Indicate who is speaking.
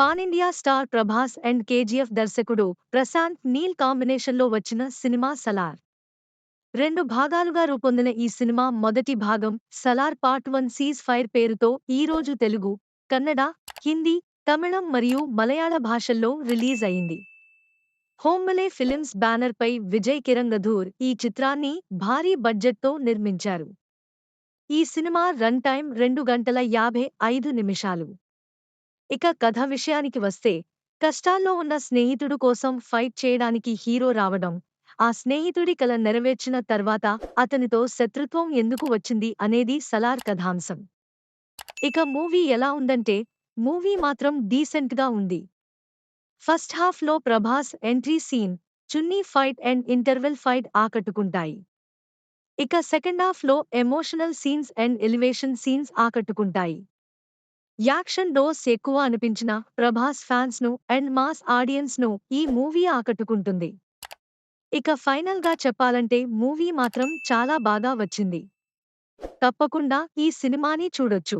Speaker 1: Pan India star Prabhas and KGF దర్శకుడు ప్రశాంత్ నీల్ కాంబినేషన్లో వచ్చిన సినిమా సలార్. రెండు భాగాలుగా రూపొందిన ఈ సినిమా మొదటి భాగం Salaar part one cease fire పేరుతో ఈరోజు తెలుగు కన్నడ హిందీ తమిళం మరియు మలయాళ భాషల్లో రిలీజ్ అయింది. హోమ్మలే ఫిలిమ్స్ బ్యానర్పై విజయ్ కిరంగధూర్ ఈ చిత్రాన్ని భారీ బడ్జెట్తో నిర్మించారు. ఈ సినిమా రన్ టైం రెండు గంటల యాభై ఐదు నిమిషాలు. ఇక కథ విషయానికి వస్తే కష్టాల్లో ఉన్న స్నేహితుడు కోసం ఫైట్ చేయడానికి హీరో రావడం ఆ స్నేహితుడి కల నెరవేర్చిన తర్వాత అతనితో శత్రుత్వం ఎందుకు వచ్చింది అనేది సలార్ కథాంశం. ఇక మూవీ ఎలా ఉందంటే మూవీ మాత్రం డీసెంట్గా ఉంది. ఫస్ట్ హాఫ్లో ప్రభాస్ ఎంట్రీ సీన్ చున్నీ ఫైట్ అండ్ ఇంటర్వెల్ ఫైట్ ఆకట్టుకుంటాయి. ఇక సెకండ్ హాఫ్లో emotional scenes and elevation scenes ఆకట్టుకుంటాయి. యాక్షన్ డోస్ ఎక్కువ అనిపించిన ప్రభాస్ ఫ్యాన్స్ను అండ్ మాస్ ఆడియన్స్ను ఈ మూవీ ఆకట్టుకుంటుంది. ఇక ఫైనల్గా చెప్పాలంటే మూవీ మాత్రం చాలా బాగా వచ్చింది. తప్పకుండా ఈ సినిమాని చూడొచ్చు.